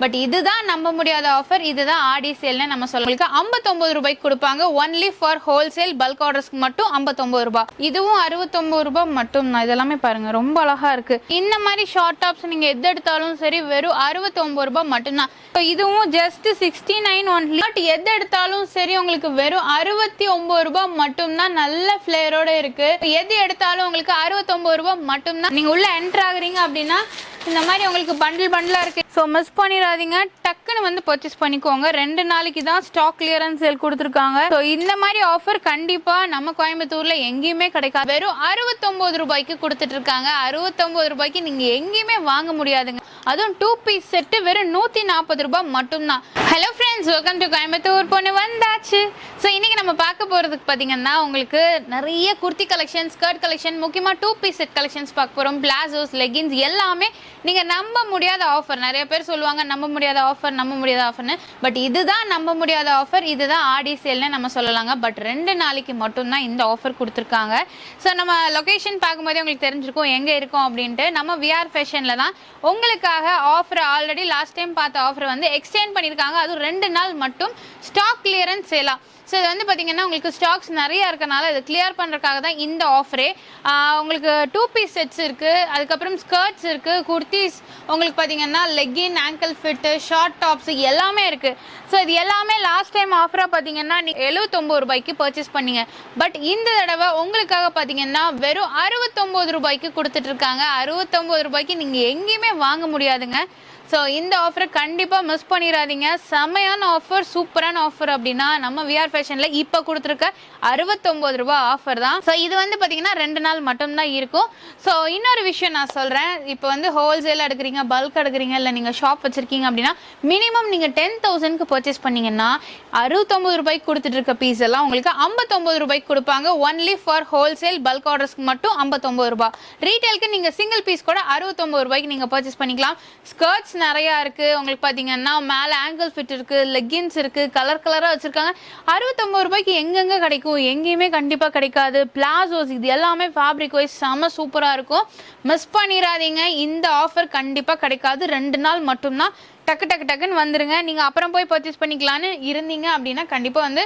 But இதுதான் நம்ப முடியாத ஆஃபர் இதுதான் ஆடி சேல்னு நம்ம சொல்லுங்களுக்கு ஐம்பத்தொம்பது ரூபாய்க்கு கொடுப்பாங்க. ஒன்லி ஃபார் ஹோல்சேல் பல்க் ஆர்டர்ஸ்க்கு மட்டும் ஐம்பத்தொம்பது ரூபாய். இதுவும் அறுபத்தொம்பது ரூபாய் மட்டும் தான். இதெல்லாமே பாருங்க ரொம்ப அழகா இருக்கு. இந்த மாதிரி ஷார்ட் டாப்ஸ் நீங்க எது எடுத்தாலும் சரி வெறும் அறுபத்தொம்பது ரூபாய் மட்டும்தான். இதுவும் just sixty nine only but எது எடுத்தாலும் சரி உங்களுக்கு வெறும் அறுபத்தி ஒன்பது ரூபாய் மட்டும்தான். நல்ல ஃபிளேரோட இருக்கு. எது எடுத்தாலும் உங்களுக்கு அறுபத்தொன்பது ரூபாய் மட்டும்தான். நீங்க உள்ள என்டர் ஆகுறீங்க அப்படின்னா இந்த மாதிரி உங்களுக்கு பண்டில் பண்டிலாக இருக்கு. ஸோ மிஸ் பண்ணிடாதீங்க. டக்குன்னு வந்து பர்ச்சேஸ் பண்ணிக்கோங்க. ரெண்டு நாளைக்கு தான் ஸ்டாக் கிளியரன்ஸ் சேல் கொடுத்துருக்காங்க. ஸோ இந்த மாதிரி ஆஃபர் கண்டிப்பாக நம்ம கோயம்புத்தூரில் எங்கேயுமே கிடைக்காது. வெறும் அறுபத்தொம்போது ரூபாய்க்கு கொடுத்துட்டு இருக்காங்க அறுபத்தொன்பது ரூபாய்க்கு நீங்கள் எங்கேயுமே வாங்க முடியாதுங்க. அதுவும் டூ பீஸ் செட்டு வெறும் நூத்தி நாற்பது ரூபாய் மட்டும்தான். Hello friends welcome to Coimbatore. பொண்ணு வந்தாச்சு. ஸோ இன்னைக்கு நம்ம பார்க்க போறதுக்கு பார்த்தீங்கன்னா உங்களுக்கு நிறைய குர்த்தி கலெக்ஷன் ஸ்கர்ட் கலெக்ஷன் முக்கியமாக டூ பீஸ் செட் கலெக்ஷன்ஸ் பார்க்க போகிறோம் பிளாசோஸ் லெகின்ஸ் எல்லாமே நீங்கள் நம்ப முடியாத ஆஃபர் நிறைய பேர் சொல்லுவாங்க நம்ப முடியாத ஆஃபர் நம்ப முடியாத ஆஃபர்னு பட் இதுதான் நம்ப முடியாத ஆஃபர் இதுதான் ஆடி சேல்னு நம்ம சொல்லலாங்க. பட் ரெண்டு நாளைக்கு மட்டும்தான் இந்த ஆஃபர் கொடுத்துருக்காங்க. ஸோ நம்ம லொகேஷன் பார்க்கும்போதே உங்களுக்கு தெரிஞ்சிருக்கும் எங்கே இருக்கோம் அப்படின்ட்டு. நம்ம விஆர் ஃபேஷனில் தான் உங்களுக்காக ஆஃபர் ஆல்ரெடி லாஸ்ட் டைம் பார்த்த ஆஃபர் வந்து எக்ஸ்டெண்ட் பண்ணியிருக்காங்க. அதுவும் ரெண்டு நாள் மட்டும் ஸ்டாக் கிளியரன்ஸ் சேலாக ஸோ இது வந்து பார்த்தீங்கன்னா உங்களுக்கு ஸ்டாக்ஸ் நிறைய இருக்கனால இது கிளியர் பண்ணுறதுக்காக தான் இந்த ஆஃபரே உங்களுக்கு டூ பீஸ் செட்ஸ் இருக்குது அதுக்கப்புறம் ஸ்கர்ட்ஸ் இருக்குது வெரைட்டிஸ் உங்களுக்கு பார்த்தீங்கன்னா legging ankle fit short tops எல்லாமே இருக்குது ஸோ இது எல்லாமே லாஸ்ட் டைம் ஆஃபராக பார்த்தீங்கன்னா நீங்கள் எழுபத்தொம்போது ரூபாய்க்கு பர்ச்சேஸ் பண்ணீங்க. பட் இந்த தடவை உங்களுக்காக பார்த்தீங்கன்னா வெறும் அறுபத்தொம்போது ரூபாய்க்கு கொடுத்துட்ருக்காங்க அறுபத்தொம்போது ரூபாய்க்கு நீங்கள் எங்கேயுமே வாங்க முடியாதுங்க. ஸோ இந்த ஆஃபரை கண்டிப்பாக மிஸ் பண்ணிடாதீங்க. செம்மையான ஆஃபர் சூப்பரான ஆஃபர் அப்படின்னா நம்ம விஆர் ஃபேஷனில் இப்போ கொடுத்துருக்க அறுபத்தொம்போது ரூபா ஆஃபர் தான். ஸோ இது வந்து பார்த்தீங்கன்னா ரெண்டு நாள் மட்டும்தான் இருக்கும். ஸோ இன்னொரு விஷயம் நான் சொல்கிறேன் இப்போ வந்து ஹோல்சேல் எடுக்கிறீங்க பல்க் எடுக்கிறீங்க இல்லை நீங்கள் ஷாப் வச்சுருக்கீங்க அப்படின்னா மினிமம் நீங்கள் டென் தௌசண்ட்க்கு பர்ச்சேஸ் பண்ணீங்கன்னா அறுபத்தொம்பது ரூபாய்க்கு கொடுத்துட்டு இருக்க பீஸ் எல்லாம் உங்களுக்கு ஐம்பத்தொம்பது ரூபாய்க்கு கொடுப்பாங்க. ஒன்லி ஃபார் ஹோல்சேல் பல்க் ஆர்டர்ஸ்க்கு மட்டும் ஐம்பத்தொம்பது ரூபாய். ரீட்டைலுக்கு நீங்கள் சிங்கிள் பீஸ் கூட அறுபத்தொம்பது ரூபாய்க்கு நீங்கள் பர்ச்சேஸ் பண்ணிக்கலாம். ஸ்கர்ட்ஸ் நிறையா இருக்குது உங்களுக்கு பார்த்தீங்கன்னா மேலே ஆங்கிள் ஃபிட் இருக்குது லெக்கின்ஸ் இருக்குது கலர் கலராக வச்சுருக்காங்க. அறுபத்தொம்பது ரூபாய்க்கு எங்கெங்கே கிடைக்கும்? எங்கேயுமே கண்டிப்பாக கிடைக்காது. பிளாசோஸ் இது எல்லாமே ஃபேப்ரிக் வைஸ் செம சூப்பராக இருக்கும். மிஸ் பண்ணிடாதீங்க இந்த ஆஃபர் கண்டிப்பாக கிடைக்காது. ரெண்டு நாள் மட்டும்தான். டக்கு டக்கு டக்குன்னு வந்துருங்க. நீங்கள் அப்புறம் போய் பர்ச்சேஸ் பண்ணிக்கலான்னு இருந்தீங்க அப்படின்னா கண்டிப்பாக வந்து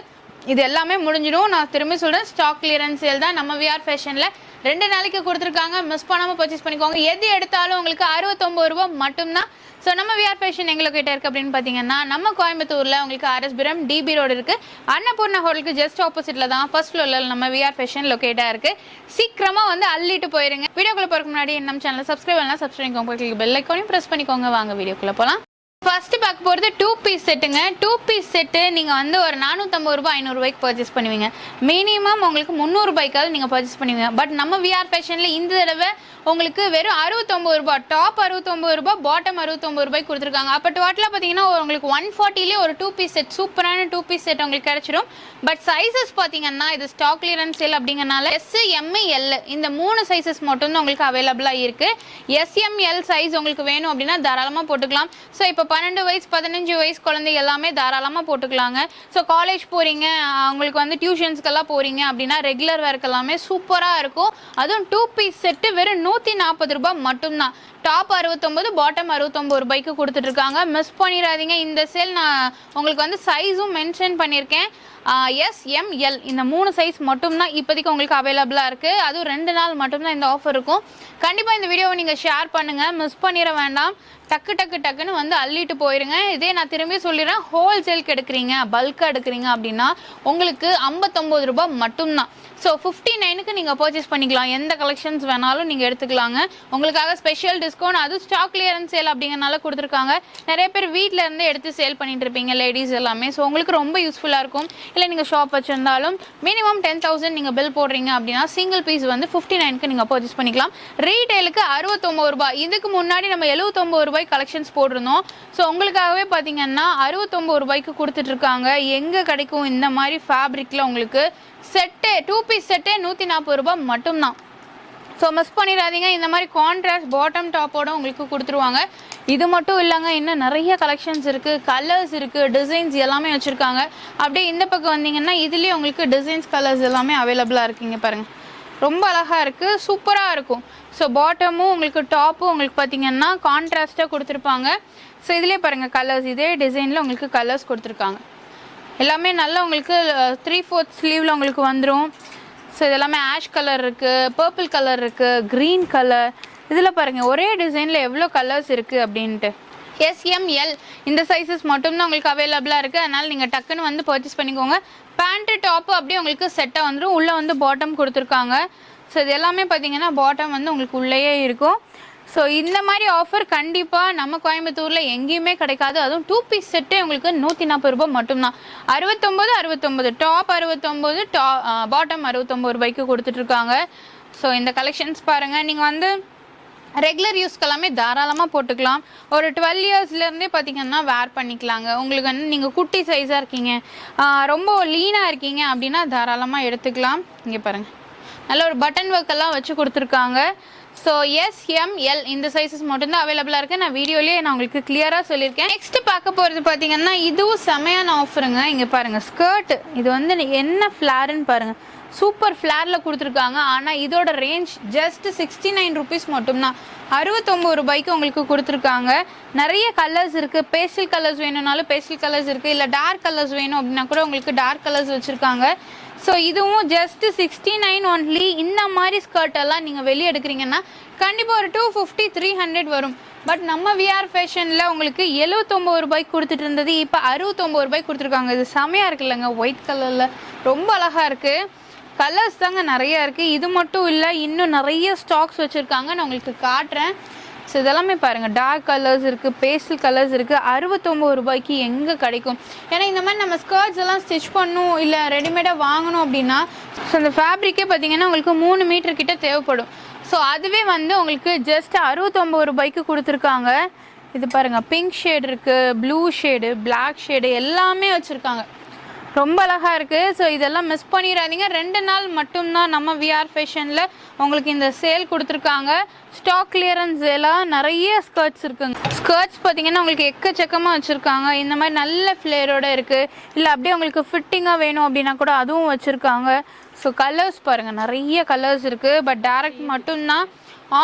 இது எல்லாமே முடிஞ்சிடும். நான் திரும்பி சொல்கிறேன் ஸ்டாக் கிளியரன்ஸ் சேல் தான் நம்ம விஆர் ஃபேஷனில் ரெண்டு நாளைக்கு கொடுத்துருக்காங்க. மிஸ் பண்ணாமல் பர்ச்சேஸ் பண்ணிக்கோங்க. எது எடுத்தாலும் உங்களுக்கு அறுபத்தொம்பது ரூபா மட்டும்தான். ஸோ நம்ம விஆர் ஃபேஷன் எங்களை கிட்ட இருக்கு அப்படின்னு பார்த்தீங்கன்னா நம்ம கோயம்புத்தூரில் உங்களுக்கு ஆர்எஸ்பிரம் டிபி ரோடு இருக்கு. அன்னபூர்ணா ஹோட்டலுக்கு ஜஸ்ட் ஆப்போசிட்ல தான் ஃபர்ஸ்ட் ஃப்ளோரில் நம்ம விஆர் ஃபேஷன் லொக்கேட்டாக இருக்கு. சீக்கிரமாக வந்து அள்ளிட்டு போயிருங்க. வீடியோக்குள்ள போறதுக்கு முன்னாடி நம்ம சேனல் சப்ஸ்கிரைப் பண்ணலாம். சப்ஸ்கிரைப் பண்ணிக்கோங்க. பெல் ஐக்கானையும் ப்ரெஸ் பண்ணிக்கோங்க. வாங்க வீடியோக்குள்ள போகலாம் ஃபர்ஸ்ட் பார்க்க போகிறது டூ பீஸ் செட்டுங்க டூ பீஸ் செட்டு நீங்கள் வந்து ஒரு நானூற்றம்பது ரூபாய் ஐநூறுரூபாய்க்கு பர்ச்சேஸ் பண்ணுவீங்க. மினிமம் உங்களுக்கு முந்நூறுபாய்க்காவது நீங்கள் பர்ச்சேஸ் பண்ணுவீங்க. பட் நம்ம விஆர் ஃபேஷனில் இந்த தடவை உங்களுக்கு வெறும் அறுபத்தொம்பது ரூபாய் டாப் அறுபத்தொம்பது ரூபாய் பாட்டம் அறுபத்தொம்பது ரூபாய்க்கு கொடுத்துருக்காங்க. அப்போ டோட்டலாக பார்த்தீங்கன்னா உங்களுக்கு ஒன் ஃபார்ட்டிலே ஒரு டூ பீஸ் செட் சூப்பரான டூ பீஸ் செட் உங்களுக்கு கிடச்சிரும். பட் சைஸஸ் பார்த்தீங்கன்னா இது ஸ்டாக் கிளியரன்ஸ் சேல் அப்படிங்கறனால எஸ் எம்எல் இந்த மூணு சைஸஸ் மட்டும்தான் உங்களுக்கு அவைலபிளாக இருக்குது எஸ்எம்எல் சைஸ் உங்களுக்கு வேணும் அப்படின்னா தாராளமாக போட்டுக்கலாம். ஸோ இப்போ பன்னெண்டு வயசு பதினஞ்சு வயசு குழந்தை எல்லாமே தாராளமாக போட்டுக்கலாங்க. ஸோ காலேஜ் போகிறீங்க அவங்களுக்கு வந்து டியூஷன்ஸ்க்கெல்லாம் போகிறீங்க அப்படின்னா ரெகுலர் வேர்க்கு எல்லாமே சூப்பராக இருக்கும். அதுவும் டூ பீஸ் செட்டு வெறும் நூற்றி நாற்பது ரூபாய் மட்டும்தான். டாப் அறுபத்தொம்பது பாட்டம் அறுபத்தொம்பது ரூபாய்க்கு கொடுத்துட்டு இருக்காங்க மிஸ் பண்ணிடாதீங்க. இந்த சேல் நான் உங்களுக்கு வந்து சைஸும் மென்ஷன் பண்ணியிருக்கேன். எஸ் எம் எல் இந்த மூணு சைஸ் மட்டும்தான் இப்போதைக்கு உங்களுக்கு அவைலபிளாக இருக்குது அதுவும் ரெண்டு நாள் மட்டும்தான் இந்த ஆஃபர் இருக்கும். கண்டிப்பாக இந்த வீடியோவை நீங்கள் ஷேர் பண்ணுங்கள் மிஸ் பண்ணிட வேண்டாம். டக்கு டக்கு டக்குன்னு வந்து அள்ளிட்டு போயிருங்க. இதே நான் திரும்பி சொல்லிடுறேன். ஹோல்சேலுக்கு எடுக்கிறீங்க பல்காக எடுக்கிறீங்க அப்படின்னா உங்களுக்கு ஐம்பத்தொம்போது ரூபாய் மட்டும்தான். ஸோ ஃபிஃப்டி நைனுக்கு நீங்கள் பர்ச்சேஸ் பண்ணிக்கலாம். எந்த கலெக்ஷன்ஸ் வேணாலும் நீங்கள் எடுத்துக்கலாங்க. உங்களுக்காக ஸ்பெஷல் டிஸ்கவுண்ட் அது ஸ்டாக் கிளியரன்ஸ் சேல் அப்படிங்கிறனால கொடுத்துருக்காங்க. நிறைய பேர் வீட்டில் இருந்து எடுத்து சேல் பண்ணிட்டு இருப்பீங்க லேடிஸ் எல்லாமே. ஸோ உங்களுக்கு ரொம்ப யூஸ்ஃபுல்லாக இருக்கும். இல்லை நீங்கள் ஷாப் வச்சுருந்தாலும் மினிமம் டென் தௌசண்ட் நீங்கள் பில் போடுறீங்க அப்படின்னா சிங்கிள் பீஸ் வந்து ஃபிஃப்டி நைனுக்கு நீங்கள் பர்ச்சேஸ் பண்ணிக்கலாம். ரீட்டைலுக்கு அறுபத்தொம்பது ரூபாய். இதுக்கு முன்னாடி நம்ம எழுபத்தொம்பது ரூபாய் கலெக்ஷன்ஸ் போட்டிருந்தோம். ஸோ உங்களுக்காகவே பார்த்தீங்கன்னா அறுபத்தொம்பது ரூபாய்க்கு கொடுத்துட்ருக்காங்க எங்கே கிடைக்கும் இந்த மாதிரி ஃபேப்ரிக்கில் உங்களுக்கு செட்டே டூ பீஸ் செட்டே நூற்றி நாற்பது ரூபாய் மட்டும்தான். ஸோ மிஸ் பண்ணிடாதீங்க. இந்த மாதிரி கான்ட்ராஸ்ட் பாட்டம் டாப்போட உங்களுக்கு கொடுத்துருவாங்க. இது மட்டும் இல்லைங்க இன்னும் நிறைய கலெக்ஷன்ஸ் இருக்குது கலர்ஸ் இருக்குது டிசைன்ஸ் எல்லாமே வச்சுருக்காங்க. அப்படியே இந்த பக்கம் வந்தீங்கன்னா இதுலேயே உங்களுக்கு டிசைன்ஸ் கலர்ஸ் எல்லாமே அவைலபிளாக இருக்குங்க பாருங்கள் ரொம்ப அழகாக இருக்குது சூப்பராக இருக்கும். ஸோ பாட்டமும் உங்களுக்கு டாப்பும் உங்களுக்கு பார்த்தீங்கன்னா கான்ட்ராஸ்ட்டாக கொடுத்துருப்பாங்க. ஸோ இதுலேயே பாருங்கள் கலர்ஸ் இதே டிசைனில் உங்களுக்கு கலர்ஸ் கொடுத்துருக்காங்க. எல்லாமே நல்லா உங்களுக்கு த்ரீ ஃபோர்த் ஸ்லீவில் உங்களுக்கு வந்துடும் ஸோ இது எல்லாமே ஆஷ் கலர் இருக்குது பர்பிள் கலர் இருக்குது க்ரீன் கலர் இதில் பாருங்கள் ஒரே டிசைனில் எவ்வளோ கலர்ஸ் இருக்குது அப்படின்ட்டு. எஸ்எம்எல் இந்த சைஸஸ் மட்டும்தான் உங்களுக்கு அவைலபிளாக இருக்குது அதனால் நீங்கள் டக்குன்னு வந்து பர்ச்சேஸ் பண்ணிக்கோங்க. பேண்ட்டு டாப்பு அப்படியே உங்களுக்கு செட்டாக வந்துடும் உள்ளே வந்து பாட்டம் கொடுத்துருக்காங்க. ஸோ இது எல்லாமே பார்த்தீங்கன்னா பாட்டம் வந்து உங்களுக்கு உள்ளேயே இருக்கும். ஸோ இந்த மாதிரி ஆஃபர் கண்டிப்பாக நம்ம கோயம்புத்தூரில் எங்கேயுமே கிடைக்காது. அதுவும் டூ பீஸ் செட்டே உங்களுக்கு நூற்றி நாற்பது ரூபாய் மட்டும்தான். அறுபத்தொம்போது அறுபத்தொம்போது. டாப் அறுபத்தொம்போது டா பாட்டம் அறுபத்தொம்போது ரூபாய்க்கு கொடுத்துட்ருக்காங்க ஸோ இந்த கலெக்ஷன்ஸ் பாருங்கள் நீங்கள் வந்து ரெகுலர் யூஸ்க்கு எல்லாமே தாராளமாக போட்டுக்கலாம். ஒரு டுவெல் இயர்ஸ்லேருந்தே பார்த்தீங்கன்னா வேர் பண்ணிக்கலாங்க. உங்களுக்கு வந்து நீங்கள் குட்டி சைஸாக இருக்கீங்க. ரொம்ப லீனாக இருக்கீங்க அப்படின்னா தாராளமாக எடுத்துக்கலாம். இங்கே பாருங்கள் நல்ல ஒரு பட்டன் ஒர்க்கெல்லாம் வச்சு கொடுத்துருக்காங்க. ஸோ எஸ் எம் எல் இந்த சைஸஸ் மட்டும்தான் அவைலபிளாக இருக்குது நான் வீடியோலேயே நான் உங்களுக்கு கிளியராக சொல்லியிருக்கேன். நெக்ஸ்ட் பார்க்க போகிறது பார்த்தீங்கன்னா இதுவும் செமையான ஆஃபருங்க இங்கே பாருங்கள் ஸ்கர்ட் இது வந்து என்ன ஃப்ளாருன்னு பாருங்கள் சூப்பர் ஃப்ளாரில் கொடுத்துருக்காங்க. ஆனால் இதோட range just sixty nine rupees மட்டும்தான். அறுபத்தொம்பது ரூபாய்க்கு உங்களுக்கு கொடுத்துருக்காங்க. நிறைய கலர்ஸ் இருக்குது பேஸ்டல் கலர்ஸ் வேணும்னாலும் பேஸ்டல் கலர்ஸ் இருக்குது இல்லை டார்க் கலர்ஸ் வேணும் அப்படின்னா கூட உங்களுக்கு டார்க் கலர்ஸ் வச்சுருக்காங்க. ஸோ இதுவும் ஜஸ்ட் சிக்ஸ்டி நைன் ஒன்லி இந்த மாதிரி ஸ்கர்ட் எல்லாம் நீங்கள் வெளியே எடுக்கிறீங்கன்னா கண்டிப்பாக ஒரு டூ ஃபிஃப்டி த்ரீ ஹண்ட்ரட் வரும். பட் நம்ம விஆர் ஃபேஷனில் உங்களுக்கு எழுவத்தொம்பது ரூபாய்க்கு கொடுத்துட்டு இருந்தது. இப்போ அறுபத்தொம்பது ரூபாய்க்கு கொடுத்துருக்காங்க. இது செமையாக இருக்குல்லங்க ஒயிட் கலரில் ரொம்ப அழகாக இருக்குது கலர்ஸ் தாங்க நிறைய இருக்குது இது மட்டும் இல்லை இன்னும் நிறைய ஸ்டாக்ஸ் வச்சுருக்காங்க. நான் உங்களுக்கு காட்டுறேன். ஸோ இதெல்லாமே பாருங்கள் டார்க் கலர்ஸ் இருக்குது பேஸ்டல் கலர்ஸ் இருக்குது அறுபத்தொம்பது ரூபாய்க்கு எங்கே கிடைக்கும்? ஏன்னா இந்த மாதிரி நம்ம ஸ்கர்ட்ஸ் எல்லாம் ஸ்டிச் பண்ணணும் இல்லை ரெடிமேடாக வாங்கணும் அப்படின்னா ஸோ அந்த ஃபேப்ரிக்கே பார்த்தீங்கன்னா உங்களுக்கு மூணு மீட்டர் கிட்ட தேவைப்படும். ஸோ அதுவே வந்து உங்களுக்கு ஜஸ்ட் அறுபத்தொம்பது ரூபாய்க்கு கொடுத்துருக்காங்க. இது பாருங்கள் பிங்க் ஷேடு இருக்குது ப்ளூ ஷேடு பிளாக் ஷேடு எல்லாமே வச்சுருக்காங்க. ரொம்ப அழகாக இருக்குது ஸோ இதெல்லாம் மிஸ் பண்ணிடாதீங்க. ரெண்டு நாள் மட்டும்தான் நம்ம விஆர் ஃபேஷனில் உங்களுக்கு இந்த சேல் கொடுத்துருக்காங்க. ஸ்டாக் கிளியரன்ஸ் எல்லாம் நிறைய ஸ்கர்ட்ஸ் இருக்குங்க. ஸ்கர்ட்ஸ் பார்த்தீங்கன்னா உங்களுக்கு எக்கச்சக்கமாக வச்சுருக்காங்க. இந்த மாதிரி நல்ல ஃப்ளேரோடு இருக்குது இல்லை அப்படியே உங்களுக்கு ஃபிட்டிங்காக வேணும் அப்படின்னா கூட அதுவும் வச்சுருக்காங்க. ஸோ கலர்ஸ் பாருங்கள் நிறைய கலர்ஸ் இருக்குது பட் டேரக்ட் மட்டும்தான்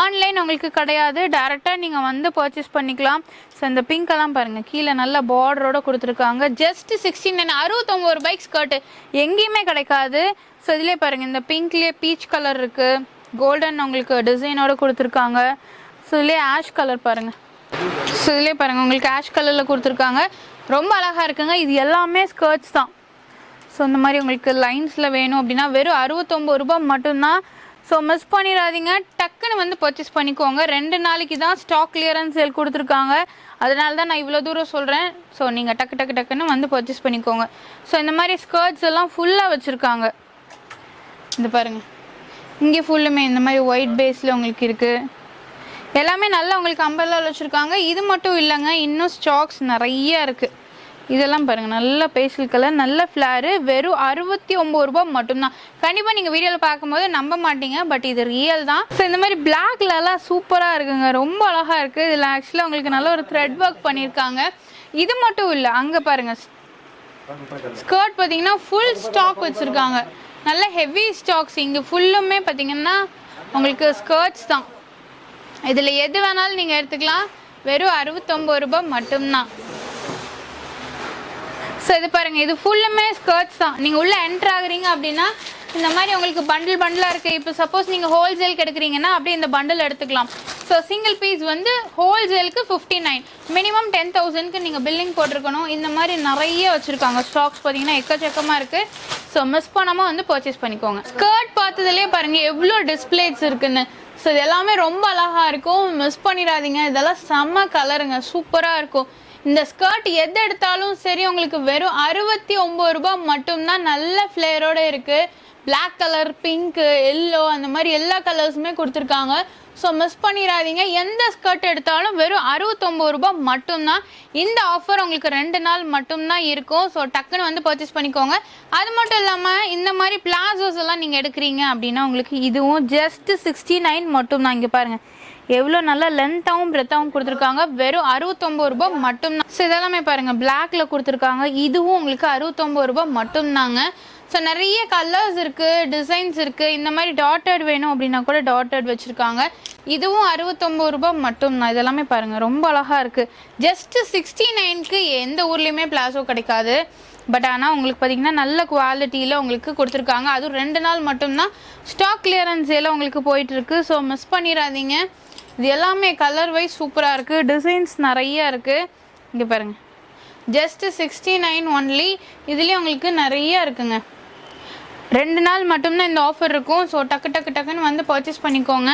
ஆன்லைன் உங்களுக்கு கிடையாது. டேரெக்டாக நீங்கள் வந்து பர்ச்சேஸ் பண்ணிக்கலாம். ஸோ இந்த பிங்க் எல்லாம் பாருங்கள் கீழே நல்ல பார்டரோட கொடுத்துருக்காங்க. ஜஸ்ட் சிக்ஸ்டி நைன் அறுபத்தொம்பது ரூபாய்க்கு ஸ்கர்ட்டு எங்கேயுமே கிடைக்காது. ஸோ இதிலே பாருங்கள் இந்த பிங்க்லேயே பீச் கலர் இருக்குது கோல்டன் உங்களுக்கு டிசைனோடு கொடுத்துருக்காங்க. ஸோ இதுலேயே ஆஷ் கலர் பாருங்கள் ஸோ இதிலே பாருங்கள் உங்களுக்கு ஆஷ் கலரில் கொடுத்துருக்காங்க. ரொம்ப அழகாக இருக்குங்க. இது எல்லாமே ஸ்கர்ட்ஸ் தான். ஸோ இந்த மாதிரி உங்களுக்கு லைன்ஸில் வேணும் அப்படின்னா வெறும் அறுபத்தொம்பது ரூபாய் மட்டும்தான் ஸோ மிஸ் பண்ணிடாதீங்க. டக்குன்னு வந்து பர்ச்சேஸ் பண்ணிக்கோங்க. ரெண்டு நாளைக்கு தான் ஸ்டாக் கிளியரன்ஸ் சேல் கொடுத்துருக்காங்க. அதனால தான் நான் இவ்வளோ தூரம் சொல்கிறேன் ஸோ நீங்கள் டக்கு டக்கு டக்குன்னு வந்து பர்ச்சேஸ் பண்ணிக்கோங்க. ஸோ இந்த மாதிரி ஸ்கர்ட்ஸ் எல்லாம் ஃபுல்லாக வச்சுருக்காங்க. இந்த பாருங்கள் இங்கே ஃபுல்லுமே இந்த மாதிரி ஒயிட் பேஸில் உங்களுக்கு இருக்குது எல்லாமே நல்லா உங்களுக்கு அம்பர்லால் வச்சுருக்காங்க. இது மட்டும் இல்லைங்க. இன்னும் ஸ்டாக்ஸ் நிறைய இருக்குது இதெல்லாம் பாருங்கள் நல்ல பேஸ்டல் கலர் நல்ல ஃப்ளாரு வெறும் அறுபத்தி ஒம்பது ரூபாய் மட்டும்தான். கண்டிப்பாக நீங்கள் வீடியோவில் பார்க்கும்போது நம்ப மாட்டீங்க பட் இது ரியல் தான். ஸோ இந்த மாதிரி பிளாக்லலாம் சூப்பராக இருக்குங்க. ரொம்ப அழகாக இருக்குது இதில் ஆக்சுவலாக உங்களுக்கு நல்ல ஒரு த்ரெட் ஒர்க் பண்ணியிருக்காங்க. இது மட்டும் இல்லை அங்கே பாருங்கள் ஸ்கர்ட் பார்த்தீங்கன்னா ஃபுல் ஸ்டாக் வச்சுருக்காங்க. நல்ல ஹெவி ஸ்டாக்ஸ் இங்கே ஃபுல்லுமே பார்த்தீங்கன்னா உங்களுக்கு ஸ்கர்ட்ஸ் தான். இதில் எது வேணாலும் நீங்கள் எடுத்துக்கலாம். வெறும் அறுபத்தொம்பது ரூபாய் மட்டும்தான். ஸோ இது பாருங்க இது ஃபுல்லுமே ஸ்கர்ட்ஸ் தான். நீங்கள் உள்ளே என்ட்ரு ஆகுறீங்க அப்படின்னா இந்த மாதிரி உங்களுக்கு பண்டில் பண்டிலாக இருக்குது இப்போ சப்போஸ் நீங்கள் ஹோல்சேலுக்கு எடுக்கிறீங்கன்னா அப்படியே இந்த பண்டில் எடுத்துக்கலாம். ஸோ சிங்கிள் பீஸ் வந்து ஹோல்சேலுக்கு ஃபிஃப்டி நைன் மினிமம் டென் தௌசண்ட்க்கு நீங்கள் பில்லிங் போட்டிருக்கணும். இந்த மாதிரி நிறைய வச்சுருக்காங்க. ஸ்டாக்ஸ் பார்த்தீங்கன்னா எக்கச்சக்கமாக இருக்குது ஸோ மிஸ் பண்ணாமல் வந்து பர்ச்சேஸ் பண்ணிக்கோங்க. ஸ்கர்ட் பார்த்ததுலேயே பாருங்கள் எவ்வளோ டிஸ்பிளேஸ் இருக்குன்னு. ஸோ இது எல்லாமே ரொம்ப அழகாக இருக்கும். மிஸ் பண்ணிடாதீங்க. இதெல்லாம் செம்ம கலருங்க சூப்பராக இருக்கும். இந்த ஸ்கர்ட் எது எடுத்தாலும் சரி உங்களுக்கு வெறும் அறுபத்தி ஒம்பது ரூபாய் மட்டும்தான் நல்ல ஃப்ளேரோட இருக்குது பிளாக் கலர் பிங்க்கு எல்லோ அந்த மாதிரி எல்லா கலர்ஸுமே கொடுத்துருக்காங்க. ஸோ மிஸ் பண்ணிடாதீங்க. எந்த ஸ்கர்ட் எடுத்தாலும் வெறும் அறுபத்தொம்பது ரூபாய் மட்டும்தான். இந்த ஆஃபர் உங்களுக்கு ரெண்டு நாள் மட்டும்தான் இருக்கும். ஸோ டக்குன்னு வந்து பர்ச்சேஸ் பண்ணிக்கோங்க. அது மட்டும் இல்லாமல் இந்த மாதிரி பிளாசோஸ் எல்லாம் நீங்கள் எடுக்கிறீங்க அப்படின்னா உங்களுக்கு இதுவும் ஜஸ்ட் சிக்ஸ்டி நைன் மட்டும்தான். இங்கே பாருங்கள் எவ்வளோ நல்லா லென்த்தாகவும் பிரெத்தாகவும் கொடுத்துருக்காங்க. வெறும் அறுபத்தொம்பது ரூபாய் மட்டும்தான். ஸோ இதெல்லாமே பாருங்கள் பிளாக்ல கொடுத்துருக்காங்க. இதுவும் உங்களுக்கு அறுபத்தொம்பது ரூபாய் மட்டும்தாங்க. ஸோ நிறைய கலர்ஸ் இருக்குது டிசைன்ஸ் இருக்குது இந்த மாதிரி டாட்டட் வேணும் அப்படின்னா கூட டாட்டட் வச்சுருக்காங்க. இதுவும் அறுபத்தொம்பது ரூபாய் மட்டும் தான் இதெல்லாமே பாருங்கள் ரொம்ப அழகாக இருக்குது ஜஸ்ட்டு சிக்ஸ்டி நைனுக்கு எந்த ஊர்லேயுமே பிளாசோ கிடைக்காது. பட் ஆனால் உங்களுக்கு பார்த்தீங்கன்னா நல்ல குவாலிட்டியில் உங்களுக்கு கொடுத்துருக்காங்க. அதுவும் ரெண்டு நாள் மட்டும்தான். ஸ்டாக் கிளியரன்ஸ் எல்லாம் உங்களுக்கு போயிட்டுருக்கு ஸோ மிஸ் பண்ணிடாதீங்க. இது எல்லாமே கலர் வைஸ் சூப்பராக இருக்குது டிசைன்ஸ் நிறைய இருக்குது இங்கே பாருங்கள் ஜஸ்ட் சிக்ஸ்டி நைன் ஒன்லி இதுலேயும் உங்களுக்கு நிறைய இருக்குங்க. ரெண்டு நாள் மட்டும்தான் இந்த ஆஃபர் இருக்கும். ஸோ டக்கு டக்கு டக்குன்னு வந்து பர்ச்சேஸ் பண்ணிக்கோங்க.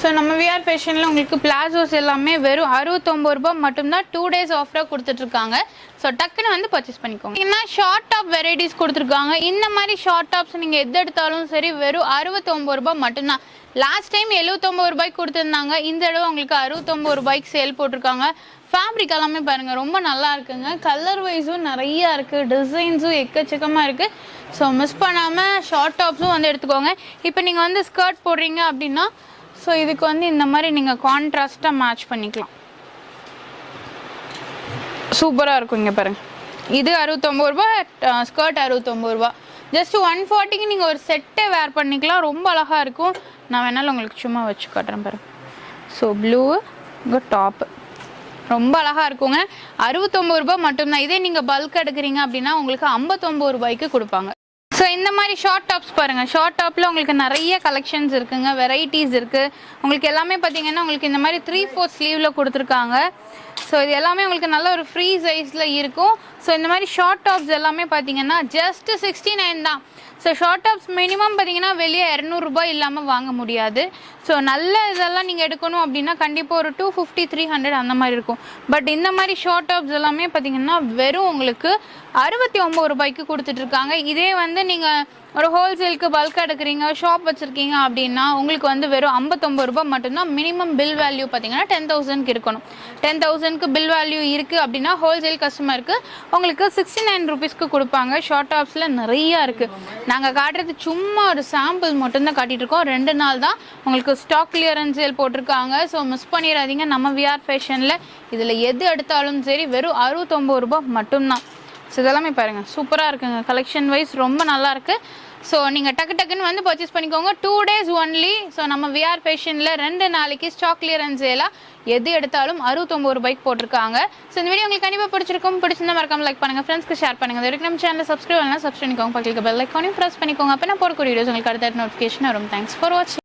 ஸோ நம்ம விஆர் ஃபேஷனில் உங்களுக்கு பிளாசோஸ் எல்லாமே வெறும் அறுபத்தொம்பது ரூபாய் மட்டும்தான் டூ டேஸ் ஆஃபராக கொடுத்துட்ருக்காங்க. ஸோ டக்குன்னு வந்து பர்ச்சேஸ் பண்ணிக்கோங்க. ஏன்னா ஷார்ட் டாப் வெரைட்டிஸ் கொடுத்துருக்காங்க. இந்த மாதிரி ஷார்ட் டாப்ஸ் நீங்கள் எது எடுத்தாலும் சரி வெறும் அறுபத்தொம்பது ரூபாய் மட்டும்தான். லாஸ்ட் டைம் எழுபத்தொம்பது ரூபாய்க்கு கொடுத்துருந்தாங்க. இந்த தடவை உங்களுக்கு அறுபத்தொம்பது ரூபாய்க்கு சேல் போட்டிருக்காங்க. ஃபேப்ரிக் எல்லாமே பாருங்கள் ரொம்ப நல்லா இருக்குங்க. கலர் வைஸும் நிறையா இருக்குது டிசைன்ஸும் எக்கச்சக்கமாக இருக்குது ஸோ மிஸ் பண்ணாமல் ஷார்ட் டாப்ஸும் வந்து எடுத்துக்கோங்க. இப்போ நீங்கள் வந்து ஸ்கர்ட் போடுறீங்க அப்படின்னா ஸோ இதுக்கு வந்து இந்த மாதிரி நீங்கள் கான்ட்ராஸ்ட்டாக மேட்ச் பண்ணிக்கலாம். சூப்பராக இருக்கும் இங்கே பாருங்கள் இது அறுபத்தொம்பது ரூபா ஸ்கர்ட் அறுபத்தொம்பது ரூபா. ஜஸ்ட் ஒன் ஃபார்ட்டிக்கு நீங்கள் ஒரு செட்டே வேர் பண்ணிக்கலாம். ரொம்ப அழகாக இருக்கும். நான் வேணாலும் உங்களுக்கு சும்மா வச்சு காட்டுறேன் பாருங்க. ஸோ ப்ளூ இங்கே டாப்பு ரொம்ப அழகாக இருக்குங்க. அறுபத்தொம்பது ரூபாய் மட்டும்தான். இதே நீங்கள் பல்க் எடுக்கிறீங்க அப்படின்னா உங்களுக்கு ஐம்பத்தொம்பது ரூபாய்க்கு கொடுப்பாங்க. ஸோ இந்த மாதிரி ஷார்ட் டாப்ஸ் பாருங்கள் ஷார்ட் டாப்பில் உங்களுக்கு நிறைய கலெக்ஷன்ஸ் இருக்குங்க. வெரைட்டிஸ் இருக்குது உங்களுக்கு எல்லாமே பார்த்தீங்கன்னா உங்களுக்கு இந்த மாதிரி த்ரீ ஃபோர் ஸ்லீவில் கொடுத்துருக்காங்க. ஸோ இது எல்லாமே உங்களுக்கு நல்ல ஒரு ஃப்ரீ சைஸில் இருக்கும். ஸோ இந்த மாதிரி ஷார்ட் டாப்ஸ் எல்லாமே பார்த்தீங்கன்னா ஜஸ்ட் சிக்ஸ்டி நைன் தான். ஸோ ஷார்ட் டாப்ஸ் மினிமம் பார்த்தீங்கன்னா வெளியே இரநூறுபா இல்லாமல் வாங்க முடியாது. ஸோ நல்ல இதெல்லாம் நீங்கள் எடுக்கணும் அப்படின்னா கண்டிப்பாக ஒரு டூ ஃபிஃப்டி த்ரீ ஹண்ட்ரட் அந்த மாதிரி இருக்கும். பட் இந்த மாதிரி ஷார்ட் டாப்ஸ் எல்லாமே பார்த்தீங்கன்னா வெறும் உங்களுக்கு அறுபத்தி ஒம்பது ரூபாய்க்கு கொடுத்துட்ருக்காங்க. இதே வந்து நீங்கள் ஒரு ஹோல்சேலுக்கு பல்க் எடுக்கிறீங்க ஷாப் வச்சுருக்கீங்க அப்படின்னா உங்களுக்கு வந்து வெறும் ஐம்பத்தொம்பது ரூபாய் மட்டும்தான் மினிமம் பில் வேல்யூ பார்த்தீங்கன்னா டென் தௌசண்ட்க்கு இருக்கணும். டென் தௌசண்ட்க்கு பில் வேல்யூ இருக்குது அப்படின்னா ஹோல்சேல் கஸ்டமருக்கு உங்களுக்கு சிக்ஸ்டி நைன் ருபீஸ்க்கு கொடுப்பாங்க. ஷார்ட் டாப்ஸில் நிறையா இருக்குது நாங்கள் காட்டுறது சும்மா ஒரு சாம்பிள் மட்டும்தான் காட்டிகிட்டு இருக்கோம் ரெண்டு நாள் தான் உங்களுக்கு ஸ்டாக் கிளியரன்ஸ் சேல் போட்டிருக்காங்க. ஸோ மிஸ் பண்ணிடாதீங்க. நம்ம விஆர் ஃபேஷனில் இதில் எது எடுத்தாலும் சரி வெறும் அறுபத்தொம்பது ரூபாய் மட்டும்தான். ஸோ இதெல்லாமே பாருங்கள் சூப்பராக இருக்குங்க. கலெக்ஷன் வைஸ் ரொம்ப நல்லாயிருக்கு ஸோ நீங்கள் டக்கு டக்குன்னு வந்து பர்ச்சேஸ் பண்ணிக்கோங்க. டூ டேஸ் ஒன்லி ஸோ நம்ம விஆர் ஃபேஷனில் ரெண்டு நாளைக்கு ஸ்டாக் கிளியரன்ஸ் எல்லாம் எது எடுத்தாலும் அறுபத்தொம்பது ரூபாய்க்கு போட்டிருக்காங்க. ஸோ இந்த வீடியோ உங்களுக்கு கண்டிப்பாக பிடிச்சிருக்கும். பிடிச்சிருந்தா மறக்காம லைக் பண்ணுங்கள் ஃப்ரெண்ட்ஸ்க்கு ஷேர் பண்ணுங்கள் இது வரைக்கும் நம்ம சேனலில் சப்ஸ்கிரைப் பண்ணலாம் சப்ஸ்கிரைப் பண்ணிக்கோங்க. பக்கத்துக்கு பெல் ஐக்கானையும் ப்ரெஸ் பண்ணிக்கோங்க. அப்போ நான் போடக்கூடிய வீடியோஸ் உங்களுக்கு அடுத்த நோட்டிஃபிகேஷன் வரும். தேங்க்ஸ் ஃபார் வாட்சிங்